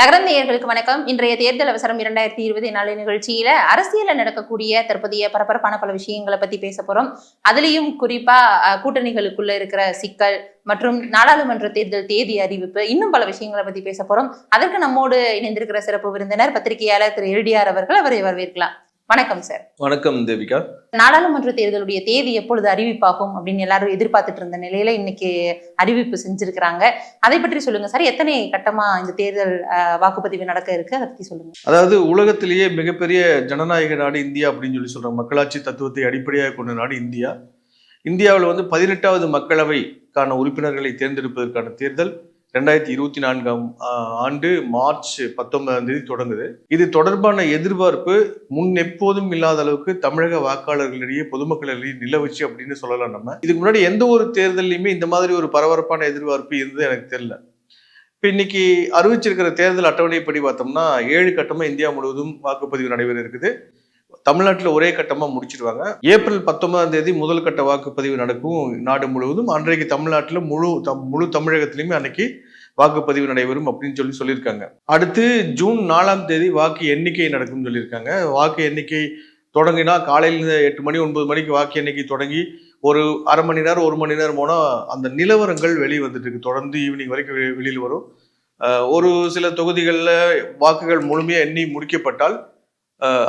லகரம் நேயர்களுக்கு வணக்கம். இன்றைய தேர்தல் அவசரம் இரண்டாயிரத்தி இருபது நாலு நிகழ்ச்சியில அரசியல நடக்கக்கூடிய தற்போதைய பரபரப்பான பல விஷயங்களை பத்தி பேச போறோம். அதுலயும் குறிப்பா கூட்டணிகளுக்குள்ள இருக்கிற சிக்கல் மற்றும் நாடாளுமன்ற தேர்தல் தேதி அறிவிப்பு இன்னும் பல விஷயங்களை பத்தி பேச போறோம். அதற்கு நம்மோடு இணைந்திருக்கிற சிறப்பு விருந்தினர் பத்திரிகையாளர் திரு எல்டிஆர் அவர்கள் அவரை வரவேற்கலாம். வணக்கம் சார் வணக்கம் தேவிகா. நாடாளுமன்ற தேர்தலுடைய தேதி எப்பொழுது அறிவிப்பாகும் அப்படின்னு எல்லாரும் எதிர்பார்த்துட்டு இருந்த நிலையில இன்னைக்கு அறிவிப்பு செஞ்சிருக்கிறாங்க. அதை பற்றி சொல்லுங்க சார் எத்தனை கட்டமா இந்த தேர்தல் வாக்குப்பதிவு நடக்க இருக்கு? அதை பத்தி சொல்லுங்க. அதாவது உலகத்திலேயே மிகப்பெரிய ஜனநாயக நாடு இந்தியா அப்படின்னு சொல்லி சொல்றாங்க மக்களாட்சி தத்துவத்தை அடிப்படையாக கொண்ட நாடு இந்தியா. இந்தியாவில் வந்து பதினெட்டாவது மக்களவைக்கான உறுப்பினர்களை தேர்ந்தெடுப்பதற்கான தேர்தல். ரெண்டாயிரத்தி இருபத்தி நான்காம் ஆண்டு மார்ச் பத்தொன்பதாம் தேதி தொடங்குது. இது தொடர்பான எதிர்பார்ப்பு முன் எப்போதும் இல்லாத அளவுக்கு தமிழக வாக்காளர்களிடையே பொதுமக்களிடையே நிலவுச்சு அப்படின்னு சொல்லலாம் நம்ம. இதுக்கு முன்னாடி எந்த ஒரு தேர்தல்லையுமே இந்த மாதிரி ஒரு பரபரப்பான எதிர்பார்ப்பு இருந்தது எனக்கு தெரியல. இப்போ இன்னைக்கு அறிவிச்சிருக்கிற தேர்தல் அட்டவணைப்படி பார்த்தோம்னா ஏழு கட்டமாக இந்தியா முழுவதும் வாக்குப்பதிவு நடைபெற இருக்குது. தமிழ்நாட்டில் ஒரே கட்டமாக முடிச்சிருவாங்க. ஏப்ரல் பத்தொன்பதாம் தேதி முதல் கட்ட வாக்குப்பதிவு நடக்கும் நாடு முழுவதும். அன்றைக்கு தமிழ்நாட்டில் முழு தம் முழு தமிழகத்திலுமே அன்னைக்கு வாக்குப்பதிவு நடைபெறும் அப்படின்னு சொல்லி சொல்லியிருக்காங்க. அடுத்து ஜூன் நாலாம் தேதி வாக்கு எண்ணிக்கை நடக்கும்னு சொல்லியிருக்காங்க. வாக்கு எண்ணிக்கை தொடங்கினா காலையில எட்டு மணி ஒன்பது மணிக்கு வாக்கு எண்ணிக்கை தொடங்கி ஒரு அரை மணி நேரம் ஒரு மணி நேரம் போனால் அந்த நிலவரங்கள் வெளியே வந்துட்டு இருக்கு. தொடர்ந்து ஈவினிங் வரைக்கும் வெளி- வெளியில் வரும். ஒரு சில தொகுதிகளில் வாக்குகள் முழுமையாக எண்ணி முடிக்கப்பட்டால்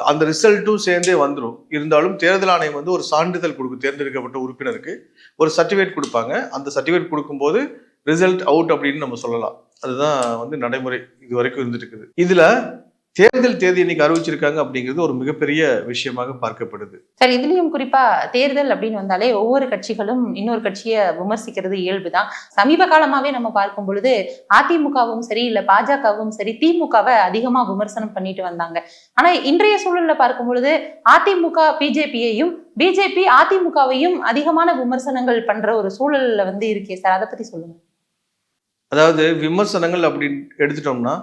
அந்த ரிசல்ட்டும் சேர்ந்தே வந்துடும் இருந்தாலும் தேர்தல் ஆணையம் வந்து ஒரு சான்றிதழ் கொடுக்கும் தேர்ந்தெடுக்கப்பட்ட உறுப்பினருக்கு ஒரு சர்டிஃபிகேட் கொடுப்பாங்க. அந்த சர்டிஃபிகேட் கொடுக்கும்போது ரிசல்ட் அவுட் அப்படின்னு நம்ம சொல்லலாம். அதுதான் வந்து நடைமுறை. இது வரைக்கும் இருந்துட்டு இருக்குது. இதில் தேர்தல் தேதி இன்னைக்கு அறிவிச்சிருக்காங்க அப்படிங்கிறது ஒரு மிகப்பெரிய விஷயமாக பார்க்கப்படுது. சார் இதுலயும் குறிப்பா தேர்தல் அப்படின்னு வந்தாலே ஒவ்வொரு கட்சிகளும் இன்னொரு கட்சியை விமர்சிக்கிறது இயல்புதான். சமீப காலமாவே நம்ம பார்க்கும் பொழுது அதிமுகவும் சரி இல்ல பாஜகவும் சரி திமுகவை அதிகமா விமர்சனம் பண்ணிட்டு வந்தாங்க. ஆனா இன்றைய சூழல்ல பார்க்கும் பொழுது அதிமுக பிஜேபியையும் பிஜேபி அதிமுகவையும் அதிகமான விமர்சனங்கள் பண்ற ஒரு சூழல்ல வந்து இருக்கே சார். அதை பத்தி சொல்லுங்க. அதாவது விமர்சனங்கள் அப்படின்னு எடுத்துட்டோம்னா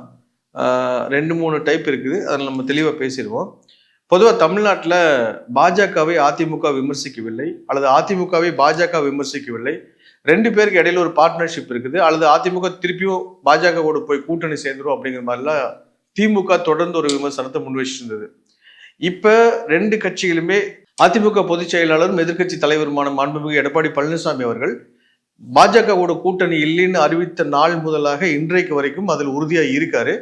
ரெண்டு மூணு டைப் இருக்குது. அதில் நம்ம தெளிவாக பேசிடுவோம். பொதுவாக தமிழ்நாட்டில் பாஜகவை அதிமுக விமர்சிக்கவில்லை அல்லது அதிமுகவை பாஜக விமர்சிக்கவில்லை. ரெண்டு பேருக்கு இடையில ஒரு பார்ட்னர்ஷிப் இருக்குது. அல்லது அதிமுக திருப்பியும் பாஜக கூட போய் கூட்டணி சேர்ந்துரும் அப்படிங்கிற மாதிரிலாம் திமுக தொடர்ந்து ஒரு விமர்சனத்தை முன் வச்சிருந்தது இப்போ ரெண்டு கட்சிகளுமே அதிமுக பொதுச் செயலாளரும் எதிர்க்கட்சி தலைவருமான மாண்புமிகு எடப்பாடி பழனிசாமி அவர்கள் பாஜகவோட கூட்டணி இல்லைன்னு அறிவித்த நாள் முதலாக இன்றைக்கு வரைக்கும் அதில் உறுதியாக இருக்காரு.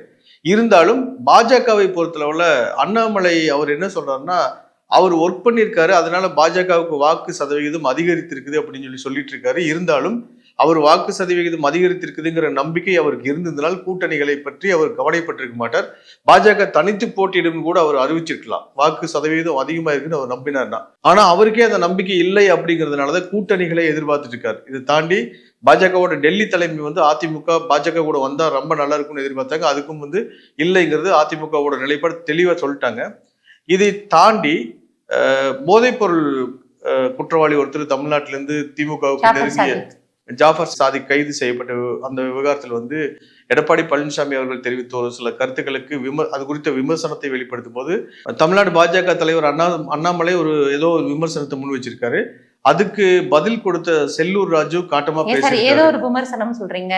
இருந்தாலும் பாஜகவை பொறுத்தளவுல அண்ணாமலை அவர் என்ன சொல்றாருன்னா அவர் ஒர்க் பண்ணியிருக்காரு அதனால பாஜகவுக்கு வாக்கு சதவிகிதம் அதிகரித்திருக்குது அப்படின்னு சொல்லி சொல்லிட்டு இருக்காரு இருந்தாலும் அவர் வாக்கு சதவிகிதம் அதிகரித்திருக்குதுங்கிற நம்பிக்கை அவருக்கு இருந்ததுனால் கூட்டணிகளை பற்றி அவர் கவலைப்பட்டிருக்க மாட்டார். பாஜக தனித்து போட்டியிடும் கூட அவர் அறிவிச்சிருக்கலாம். வாக்கு சதவீதம் அதிகமா இருக்குன்னு அவர் நம்பினார்னா. ஆனா அவருக்கே அந்த நம்பிக்கை இல்லை அப்படிங்கிறதுனாலதான் கூட்டணிகளை எதிர்பார்த்துட்டு இருக்காரு. இதை தாண்டி பாஜகவோட டெல்லி தலைமை வந்து அதிமுக பாஜக கூட வந்தா ரொம்ப நல்லா இருக்கும்னு எதிர்பார்த்தாங்க. அதுக்கும் வந்து இல்லைங்கிறது அதிமுகவோட நிலைப்பாடு தெளிவா சொல்லிட்டாங்க. இதை தாண்டி போதைப்பொருள் குற்றவாளி ஒருத்தர் தமிழ்நாட்டிலிருந்து திமுகவுக்கு நெருங்கிய. ஜாஃபர் சாதிக் கைது செய்யப்பட்ட அந்த விவகாரத்தில் வந்து எடப்பாடி பழனிசாமி அவர்கள் தெரிவித்த ஒரு சில கருத்துக்களுக்கு விம அது குறித்த விமர்சனத்தை வெளிப்படுத்தும் போது தமிழ்நாடு பாஜக தலைவர் அண்ணா அண்ணாமலை ஒரு ஏதோ ஒரு விமர்சனத்தை முன் வச்சிருக்காரு அதுக்கு பதில் கொடுத்த செல்லூர் ராஜு காட்டமா சார் ஏதோ ஒரு விமர்சனம் சொல்றீங்க.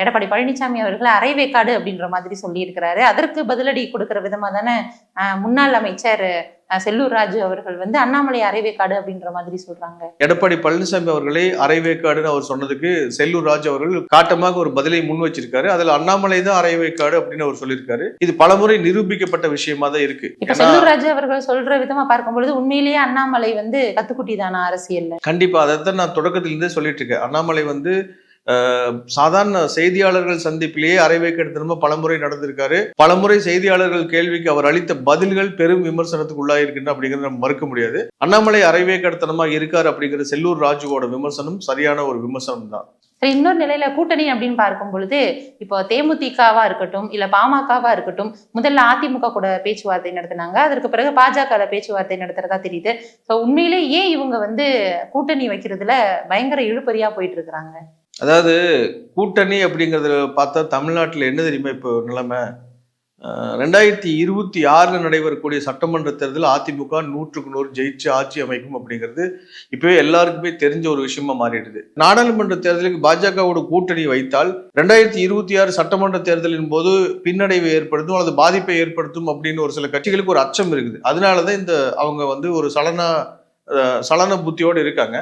எடப்பாடி பழனிசாமி அவர்கள் அரைவேக்காடு அப்படின்ற மாதிரி சொல்லி இருக்கிறாரு அதற்கு பதிலடி கொடுக்கிற விதமா தானே முன்னாள் அமைச்சர் செல்லூர் ராஜு அவர்கள் வந்து அண்ணாமலை அரைவேக்காடு அப்படின்ற மாதிரி சொல்றாங்க. எடப்பாடி பழனிசாமி அவர்களே அரைவேக்காடுன்னு அவர் சொன்னதுக்கு செல்லூர் ராஜு அவர்கள் காட்டமாக ஒரு பதிலை முன் வச்சிருக்காரு. அதுல அண்ணாமலை தான் அரைவேக்காடு அப்படின்னு அவர் சொல்லியிருக்காரு. இது பலமுறை நிரூபிக்கப்பட்ட விஷயமா தான் இருக்கு. இப்ப செல்லூர் ராஜு அவர்கள் சொல்ற விதமா பார்க்கும் பொழுது உண்மையிலேயே அண்ணாமலை வந்து கத்துக்குட்டி தானா அரசியல்ல? கண்டிப்பா அதைத்தான் நான் தொடக்கத்திலிருந்தே சொல்லிட்டு இருக்கேன். அண்ணாமலை வந்து சாதாரண செய்தியாளர்கள் சந்திப்பிலேயே அரைவேக்கெடுத்தனமா பலமுறை நடந்திருக்காரு. பலமுறை செய்தியாளர்கள் கேள்விக்கு அவர் அளித்த பதில்கள் பெரும் விமர்சனத்துக்கு உள்ளாயிருக்கின்ற அப்படிங்கிறத நம்ம மறுக்க முடியாது. அண்ணாமலை அரைவேக்கடத்தனமா இருக்காரு அப்படிங்கிற செல்லூர் ராஜுவோட விமர்சனம் சரியான ஒரு விமர்சனம் தான். சரி இன்னொரு நிலையில கூட்டணி அப்படின்னு பார்க்கும் பொழுது இப்போ தேமுதிகவா இருக்கட்டும் இல்ல பாமகவா இருக்கட்டும் முதல்ல அதிமுக கூட பேச்சுவார்த்தை நடத்தினாங்க. அதற்கு பிறகு பாஜக பேச்சுவார்த்தை நடத்துறதா தெரியுது. ஸோ உண்மையிலே ஏன் இவங்க வந்து கூட்டணி வைக்கிறதுல பயங்கர இழுபறியா போயிட்டு இருக்கிறாங்க? அதாவது கூட்டணி அப்படிங்கிறத பார்த்தா தமிழ்நாட்டில் என்ன தெரியுமா இப்போ நிலைமை? ரெண்டாயிரத்தி இருபத்தி ஆறில் நடைபெறக்கூடிய சட்டமன்ற தேர்தல் அதிமுக நூற்றுக்கு நூறு ஜெயிச்சு ஆட்சி அமைக்கும் அப்படிங்கிறது இப்பவே எல்லாருக்குமே தெரிஞ்ச ஒரு விஷயமா மாறிடுது. நாடாளுமன்ற தேர்தலுக்கு பாஜகவோட கூட்டணி வைத்தால் ரெண்டாயிரத்தி இருபத்தி ஆறு சட்டமன்ற தேர்தலின் போது பின்னடைவு ஏற்படுத்தும் அல்லது பாதிப்பை ஏற்படுத்தும் அப்படின்னு ஒரு சில கட்சிகளுக்கு ஒரு அச்சம் இருக்குது. அதனால தான் இந்த அவங்க வந்து ஒரு சலன சலன புத்தியோடு இருக்காங்க.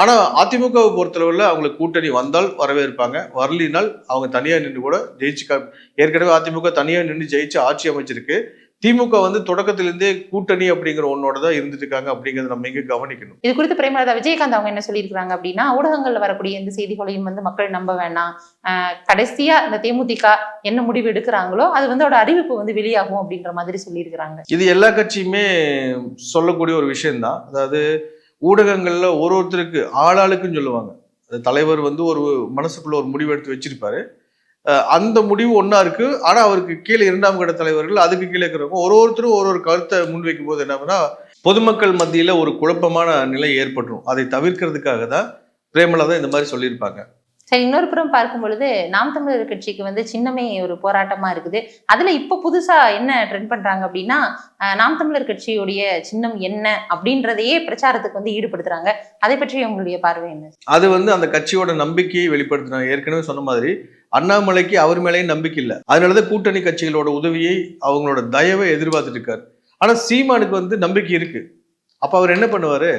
ஆனா அதிமுகவை பொறுத்தளவுல அவங்களுக்கு கூட்டணி வந்தால் வரவேற்பாங்க. வரலினால் அவங்க தனியா நின்று கூட ஜெயிச்சு ஏற்கனவே அதிமுக தனியா நின்று ஜெயிச்சு ஆட்சி அமைச்சிருக்கு. திமுக வந்து தொடக்கத்திலிருந்தே கூட்டணி அப்படிங்கிற ஒன்னோட தான் இருந்துட்டு இருக்காங்க அப்படிங்கறத நம்ம இங்க கவனிக்கணும். இது குறித்து பிரேமலதா விஜயகாந்த் அவங்க என்ன சொல்லியிருக்காங்க அப்படின்னா ஊடகங்கள்ல வரக்கூடிய எந்த செய்திகளையும் வந்து மக்கள் நம்ப வேணாம். கடைசியா இந்த தேமுதிக என்ன முடிவு எடுக்கிறாங்களோ அது வந்து அதோட அறிவிப்பு வந்து வெளியாகும் அப்படின்ற மாதிரி சொல்லியிருக்கிறாங்க. இது எல்லா கட்சியுமே சொல்லக்கூடிய ஒரு விஷயம்தான். அதாவது ஊடகங்களில் ஒரு ஒருத்தருக்கு ஆளாளுக்குன்னு சொல்லுவாங்க. அது தலைவர் வந்து ஒரு மனசுக்குள்ள ஒரு முடிவு எடுத்து வச்சிருப்பாரு. அந்த முடிவு ஒன்றா இருக்கு. ஆனால் அவருக்கு கீழே இரண்டாம் கட்ட தலைவர்கள் அதுக்கு கீழே இருக்கிறவங்க ஒரு ஒருத்தரும் ஒரு ஒரு கருத்தை முன்வைக்கும் போது என்னன்னா பொதுமக்கள் மத்தியில் ஒரு குழப்பமான நிலை ஏற்பட்டுரும். அதை தவிர்க்கிறதுக்காக தான் பிரேமலதா இந்த மாதிரி சொல்லியிருப்பாங்க. சரி இன்னொரு புறம் பார்க்கும் பொழுது நாம் தமிழர் கட்சிக்கு வந்து சின்னமே ஒரு போராட்டமா இருக்குது. அதுல இப்ப புதுசா என்ன ட்ரெண்ட் பண்றாங்க அப்படின்னா நாம் தமிழர் கட்சியுடைய சின்னம் என்ன அப்படின்றதையே பிரச்சாரத்துக்கு வந்து ஈடுபடுத்துறாங்க. அதை பற்றி உங்களுடைய பார்வை என்ன? அது வந்து அந்த கட்சியோட நம்பிக்கையை வெளிப்படுத்தினாங்க ஏற்கனவே சொன்ன மாதிரி அண்ணாமலைக்கு அவர் மேலேயும் நம்பிக்கை இல்லை. அதனாலதான் கூட்டணி கட்சிகளோட உதவியை அவங்களோட தயவை எதிர்பார்த்துட்டு இருக்காரு. ஆனா சீமானுக்கு வந்து நம்பிக்கை இருக்கு. அப்ப அவர் என்ன பண்ணுவாரு?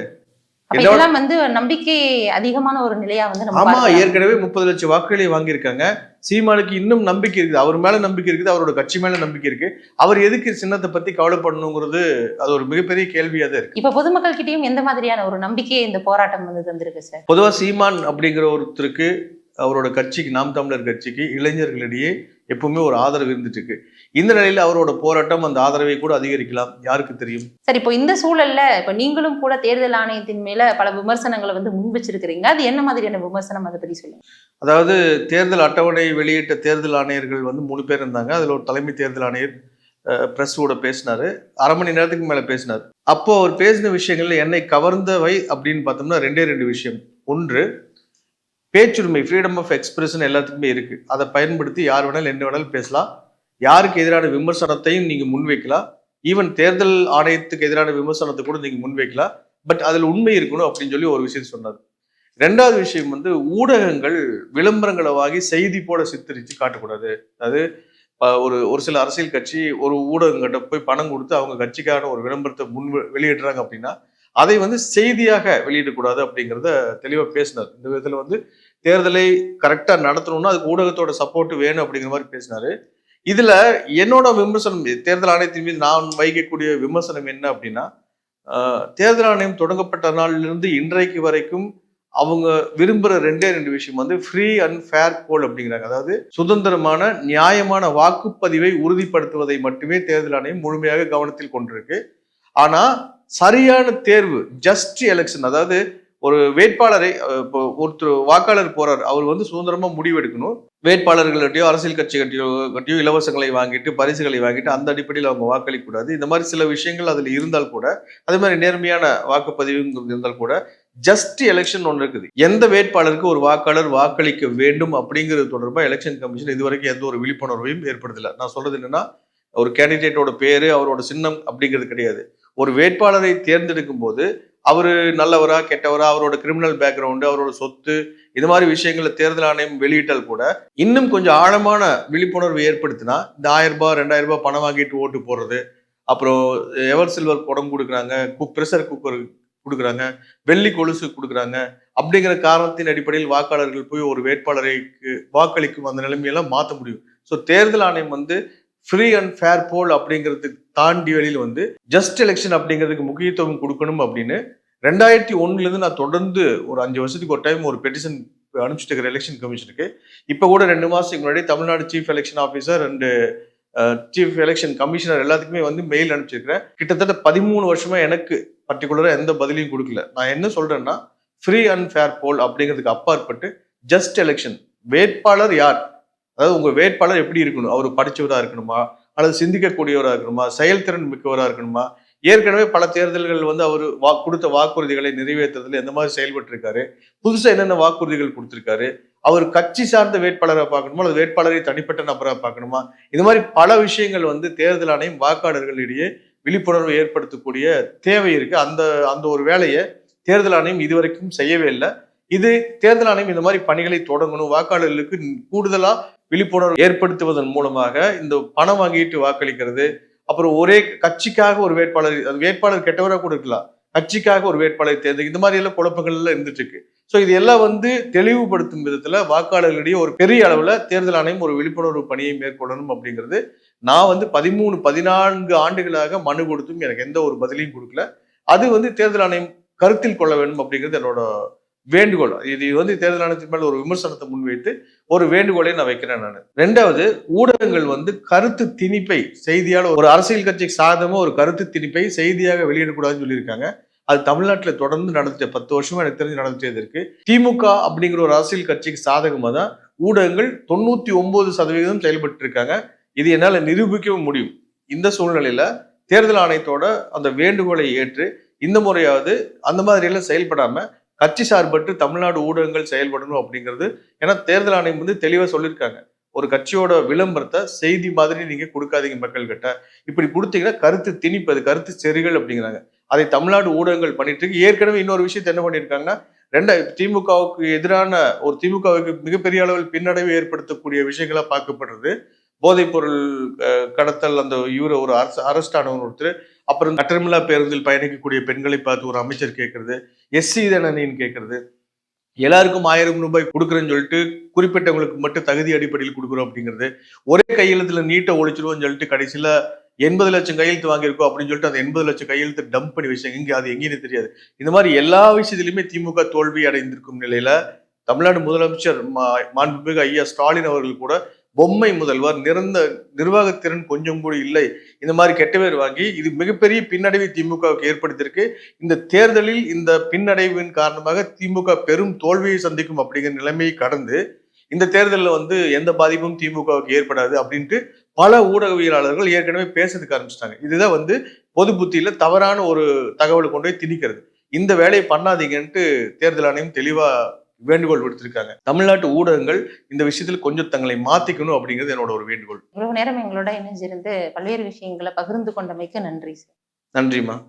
இதெல்லாம் வந்து நம்பிக்கை அதிகமான ஒரு நிலையா வந்து நம்ம ஆமா. ஏற்கனவே முப்பது லட்சம் வாக்குகளை வாங்கியிருக்காங்க. சீமானுக்கு இன்னும் நம்பிக்கை இருக்குது. அவர் மேல நம்பிக்கை இருக்குது. அவரோட கட்சி மேல நம்பிக்கை இருக்கு. அவர் எதுக்கு சின்னத்தை பத்தி கவலைப்படணுங்கிறது அது ஒரு மிகப்பெரிய கேள்வியா தான் இருக்கு. இப்ப பொதுமக்கள் கிட்டயும் எந்த மாதிரியான ஒரு நம்பிக்கையை இந்த போராட்டம் வந்து தந்திருக்கு சார் பொதுவா சீமான் அப்படிங்கிற ஒருத்தருக்கு அவரோட கட்சிக்கு நாம் தமிழர் கட்சிக்கு இளைஞர்களிடையே எப்பவுமே ஒரு ஆதரவு இருந்துட்டு இருக்கு. இந்த நிலையில அவரோட போராட்டம் அந்த ஆதரவை கூட அதிகரிக்கலாம். யாருக்கு தெரியும்? சரி இப்போ இந்த சூழல்ல இப்ப நீங்களும் கூட தேர்தல் ஆணையத்தின் மேல பல விமர்சனங்களை வந்து முன் வச்சிருக்கிறீங்க அது என்ன மாதிரியான விமர்சனம்? அதை பத்தி சொல்லுங்க. அதாவது தேர்தல் அட்டவணை வெளியிட்ட தேர்தல் ஆணையர்கள் வந்து மூணு பேர் இருந்தாங்க. அதுல ஒரு தலைமை தேர்தல் ஆணையர் பிரஸ்ஸோட பேசினாரு. அரை மணி நேரத்துக்கு மேல பேசினார். அப்போ அவர் பேசின விஷயங்கள்ல என்னை கவர்ந்தவை அப்படின்னு பார்த்தோம்னா ரெண்டே ரெண்டு விஷயம். ஒன்று பேச்சுரிமை ஃப்ரீடம் ஆஃப் எக்ஸ்பிரஷன் எல்லாத்துக்குமே இருக்கு. அதை பயன்படுத்தி யார் வேணாலும் என்ன வேணாலும் பேசலாம். யாருக்கு எதிரான விமர்சனத்தையும் நீங்க முன்வைக்கலாம். ஈவன் தேர்தல் ஆணையத்துக்கு எதிரான விமர்சனத்தை கூட நீங்க முன்வைக்கலாம். பட் அதில் உண்மை இருக்கணும் அப்படின்னு சொல்லி ஒரு விஷயம் சொன்னார். ரெண்டாவது விஷயம் வந்து ஊடகங்கள் விளம்பரங்களை வாங்கி செய்தி போல சித்தரித்து காட்டக்கூடாது அது ஒரு ஒரு சில அரசியல் கட்சி ஒரு ஊடகங்கிட்ட போய் பணம் கொடுத்து அவங்க கட்சிக்கான ஒரு விளம்பரத்தை முன் வெளியிடுறாங்க அப்படின்னா அதை வந்து செய்தியாக வெளியிடக்கூடாது அப்படிங்கிறத தெளிவாக பேசினார். இந்த விதத்தில் வந்து தேர்தலை கரெக்டாக நடத்தணும்னா அதுக்கு ஊடகத்தோட சப்போர்ட் வேணும் அப்படிங்கிற மாதிரி பேசினாரு. இதுல என்னோட விமர்சனம் தேர்தல் ஆணையத்தின் மீது நான் வைக்கக்கூடிய விமர்சனம் என்ன அப்படின்னா தேர்தல் ஆணையம் தொடங்கப்பட்ட நாளிலிருந்து இன்றைக்கு வரைக்கும் அவங்க விரும்புகிற ரெண்டே ரெண்டு விஷயம் வந்து ஃப்ரீ அண்ட் ஃபேர் போல் அப்படிங்கிறாங்க. அதாவது சுதந்திரமான நியாயமான வாக்குப்பதிவை உறுதிப்படுத்துவதை மட்டுமே தேர்தல் ஆணையம் முழுமையாக கவனத்தில் கொண்டிருக்கு. ஆனால் சரியான தேர்வு ஜஸ்ட் எலெக்ஷன் அதாவது ஒரு வேட்பாளரை இப்போ ஒருத்தர் வாக்காளர் போறார் அவர் வந்து சுதந்திரமா முடிவெடுக்கணும். வேட்பாளர்கள்ட்டையோ அரசியல் கட்சிகள்ட்டையோ கட்டியோ இலவசங்களை வாங்கிட்டு பரிசுகளை வாங்கிட்டு அந்த அடிப்படையில் அவங்க வாக்களிக்க கூடாது இந்த மாதிரி சில விஷயங்கள் அதில் இருந்தால் கூட அதே மாதிரி நேர்மையான வாக்குப்பதிவுங்கிறது இருந்தால் கூட ஜஸ்ட் எலெக்ஷன் ஒன்று இருக்குது. எந்த வேட்பாளருக்கு ஒரு வாக்காளர் வாக்களிக்க வேண்டும் அப்படிங்கிறது தொடர்பாக எலெக்ஷன் கமிஷன் இதுவரைக்கும் எந்த ஒரு விழிப்புணர்வையும் ஏற்படுத்தலை. நான் சொல்றது என்னன்னா ஒரு கேண்டிடேட்டோட பேரு அவரோட சின்னம் அப்படிங்கிறது கிடையாது. ஒரு வேட்பாளரை தேர்ந்தெடுக்கும் போது அவர் நல்லவரா கெட்டவரா அவரோட கிரிமினல் பேக்ரவுண்டு அவரோட சொத்து இது மாதிரி விஷயங்களை தேர்தல் ஆணையம் வெளியிட்டால் கூட இன்னும் கொஞ்சம் ஆழமான விழிப்புணர்வு ஏற்படுத்தினா இந்த ஆயிரம் ரூபாய் ரெண்டாயிரம் ரூபாய் பணம் வாங்கிட்டு ஓட்டு போடுறது அப்புறம் எவர் சில்வர் குடம் கொடுக்குறாங்க குக் ப்ரெஷர் குக்கர் கொடுக்குறாங்க வெள்ளி கொலுசு கொடுக்குறாங்க அப்படிங்கிற காரணத்தின் அடிப்படையில் வாக்காளர்கள் போய் ஒரு வேட்பாளரைக்கு வாக்களிக்கும் அந்த நிலைமையெல்லாம் மாற்ற முடியும். ஸோ தேர்தல் ஆணையம் வந்து ஃப்ரீ அண்ட் ஃபேர் போல் அப்படிங்கிறதுக்கு தாண்டி வெளியில் வந்து ஜஸ்ட் எலெக்ஷன் அப்படிங்கிறதுக்கு முக்கியத்துவம் கொடுக்கணும் அப்படின்னு ரெண்டாயிரத்தி ஒன்னுலேருந்து நான் தொடர்ந்து ஒரு அஞ்சு வருஷத்துக்கு ஒரு டைம் ஒரு பெட்டிஷன் அனுப்பிச்சிட்டு இருக்கிற எலெக்ஷன் கமிஷனுக்கு இப்போ கூட ரெண்டு மாதத்துக்கு முன்னாடி Tamil Nadu chief election officer and chief election commissioner எல்லாத்துக்குமே வந்து மெயில் அனுப்பிச்சிருக்கிறேன். கிட்டத்தட்ட பதிமூணு வருஷமா எனக்கு பர்டிகுலராக எந்த பதிலையும் கொடுக்கல. நான் என்ன சொல்றேன்னா ஃப்ரீ அண்ட் ஃபேர் போல் அப்படிங்கிறதுக்கு அப்பாற்பட்டு ஜஸ்ட் எலெக்ஷன் வேட்பாளர் யார்? அதாவது உங்க வேட்பாளர் எப்படி இருக்கணும்? அவர் படித்தவராக இருக்கணுமா? அல்லது சிந்திக்கக்கூடியவராக இருக்கணுமா? செயல்திறன் மிக்கவராக இருக்கணுமா? ஏற்கனவே பல தேர்தல்கள் வந்து அவர் வா கொடுத்த வாக்குறுதிகளை நிறைவேற்றுறதுல எந்த மாதிரி செயல்பட்டிருக்காரு? புதுசாக என்னென்ன வாக்குறுதிகள் கொடுத்துருக்காரு? அவர் கட்சி சார்ந்த வேட்பாளரை பார்க்கணுமா? அல்லது வேட்பாளரை தனிப்பட்ட நபராக பார்க்கணுமா? இது மாதிரி பல விஷயங்கள் வந்து தேர்தல் ஆணையம் வாக்காளர்களிடையே விழிப்புணர்வு ஏற்படுத்தக்கூடிய தேவை இருக்குது அந்த அந்த ஒரு வேலையை தேர்தல் ஆணையம் இதுவரைக்கும் செய்யவே இல்லை. இது தேர்தல் ஆணையம் இந்த மாதிரி பணிகளை தொடங்கணும் வாக்காளர்களுக்கு கூடுதலா விழிப்புணர்வு ஏற்படுத்துவதன் மூலமாக இந்த பணம் வாங்கிட்டு வாக்களிக்கிறது. அப்புறம் ஒரே கட்சிக்காக ஒரு வேட்பாளர் அது வேட்பாளர் கெட்டவராக கூட இருக்கலாம். கட்சிக்காக ஒரு வேட்பாளர் தேர்ந்து இந்த மாதிரி எல்லாம் குழப்பங்கள் எல்லாம் இருந்துட்டு இருக்கு ஸோ இது எல்லாம் வந்து தெளிவுபடுத்தும் விதத்துல வாக்காளர்களிடையே ஒரு பெரிய அளவுல தேர்தல் ஆணையம் ஒரு விழிப்புணர்வு பணியை மேற்கொள்ளணும் அப்படிங்கிறது நான் வந்து பதிமூணு பதினான்கு ஆண்டுகளாக மனு கொடுத்தும் எனக்கு எந்த ஒரு பதிலையும் கொடுக்கல. அது வந்து தேர்தல் ஆணையம் கருத்தில் கொள்ள வேண்டும் அப்படிங்கிறது என்னோட வேண்டுகோள். இது வந்து தேர்தல் ஆணையத்தின் மேல் ஒரு விமர்சனத்தை முன்வைத்து ஒரு வேண்டுகோளை நான் வைக்கிறேன் நான். ரெண்டாவது ஊடகங்கள் வந்து கருத்து திணிப்பை செய்தியால் ஒரு அரசியல் கட்சிக்கு சாதகமா ஒரு கருத்து திணிப்பை செய்தியாக வெளியிடக்கூடாதுன்னு சொல்லியிருக்காங்க. அது தமிழ்நாட்டில் தொடர்ந்து நடந்துட்டு பத்து வருஷமா எனக்கு தெரிஞ்சு நடந்துட்டே இருக்கு. திமுக அப்படிங்கிற ஒரு அரசியல் கட்சிக்கு சாதகமா தான் ஊடகங்கள் தொண்ணூத்தி ஒன்பது சதவீதம் செயல்பட்டு இருக்காங்க இது என்னால் நிரூபிக்கவும் முடியும். இந்த சூழ்நிலையில தேர்தல் ஆணையத்தோட அந்த வேண்டுகோளை ஏற்று இந்த முறையாவது அந்த மாதிரியெல்லாம் செயல்படாமல் செயல்படாம கட்சி சார்பற்று தமிழ்நாடு ஊடகங்கள் செயல்படணும் அப்படிங்கிறது ஏன்னா தேர்தல் ஆணையம் வந்து தெளிவாக சொல்லியிருக்காங்க. ஒரு கட்சியோட விளம்பரத்தை செய்தி மாதிரி நீங்க கொடுக்காதீங்க மக்கள் கிட்ட. இப்படி கொடுத்தீங்கன்னா கருத்து திணிப்பது கருத்து செறிகள் அப்படிங்கிறாங்க. அதை தமிழ்நாடு ஊடகங்கள் பண்ணிட்டு இருக்கு. ஏற்கனவே இன்னொரு விஷயத்தை என்ன பண்ணியிருக்காங்கன்னா ரெண்டா திமுகவுக்கு எதிரான ஒரு திமுகவுக்கு மிகப்பெரிய அளவில் பின்னடைவு ஏற்படுத்தக்கூடிய விஷயங்களா பார்க்கப்படுறது. போதைப்பொருள் கடத்தல் அந்த இவரை ஒரு அரசு அரெஸ்ட் ஒருத்தர் அப்புறம் கட்டணமில்லா பேருந்தில் பயணிக்கக்கூடிய பெண்களை பார்த்து ஒரு அமைச்சர் கேட்கறது எஸ்சி இதனின்னு கேட்கறது. எல்லாருக்கும் ஆயிரம் ரூபாய் கொடுக்குறேன்னு சொல்லிட்டு குறிப்பிட்டவங்களுக்கு மட்டும் தகுதி அடிப்படையில் கொடுக்குறோம் அப்படிங்கிறது. ஒரே கையெழுத்துல நீட்டை ஒழிச்சிருவோம்னு சொல்லிட்டு கடைசியில எண்பது லட்சம் கையெழுத்து வாங்கியிருக்கோம் அப்படின்னு சொல்லிட்டு அந்த எண்பது லட்சம் கையெழுத்து டம்ப் பண்ணி வச்சாங்க இங்க அது எங்கேன்னு தெரியாது. இந்த மாதிரி எல்லா விஷயத்திலுமே திமுக தோல்வி அடைந்திருக்கும் நிலையில தமிழ்நாடு முதலமைச்சர் மா- மாண்புமிகு ஐயா ஸ்டாலின் அவர்கள் கூட பொம்மை முதல்வர் நிறந்த நிர்வாகத்திறன் கொஞ்சம் கூட இல்லை. இந்த மாதிரி கெட்ட பேர் வாங்கி இது மிகப்பெரிய பின்னடைவை திமுகவுக்கு ஏற்படுத்தியிருக்கு. இந்த தேர்தலில் இந்த பின்னடைவின் காரணமாக திமுக பெரும் தோல்வியை சந்திக்கும் அப்படிங்கிற நிலைமையை கடந்து இந்த தேர்தலில் வந்து எந்த பாதிப்பும் திமுகவுக்கு ஏற்படாது அப்படின்ட்டு பல ஊடகவியலாளர்கள் ஏற்கனவே பேசுறதுக்கு ஆரம்பிச்சிட்டாங்க. இதுதான் வந்து பொது புத்தியில தவறான ஒரு தகவலை கொண்டு போய் திணிக்கிறது. இந்த வேலையை பண்ணாதீங்கன்ட்டு தேர்தல் ஆணையம் தெளிவாக வேண்டுகோள் விடுத்திருக்காங்க. தமிழ்நாட்டு ஊடகங்கள் இந்த விஷயத்துல கொஞ்சம் தங்களை மாத்திக்கணும் அப்படிங்கிறது என்னோட ஒரு வேண்டுகோள். இவ்வளவு நேரம் எங்களோட இணைஞ்சிருந்து பல்வேறு விஷயங்களை பகிர்ந்து கொண்டமைக்கு நன்றி சார். நன்றிம்மா.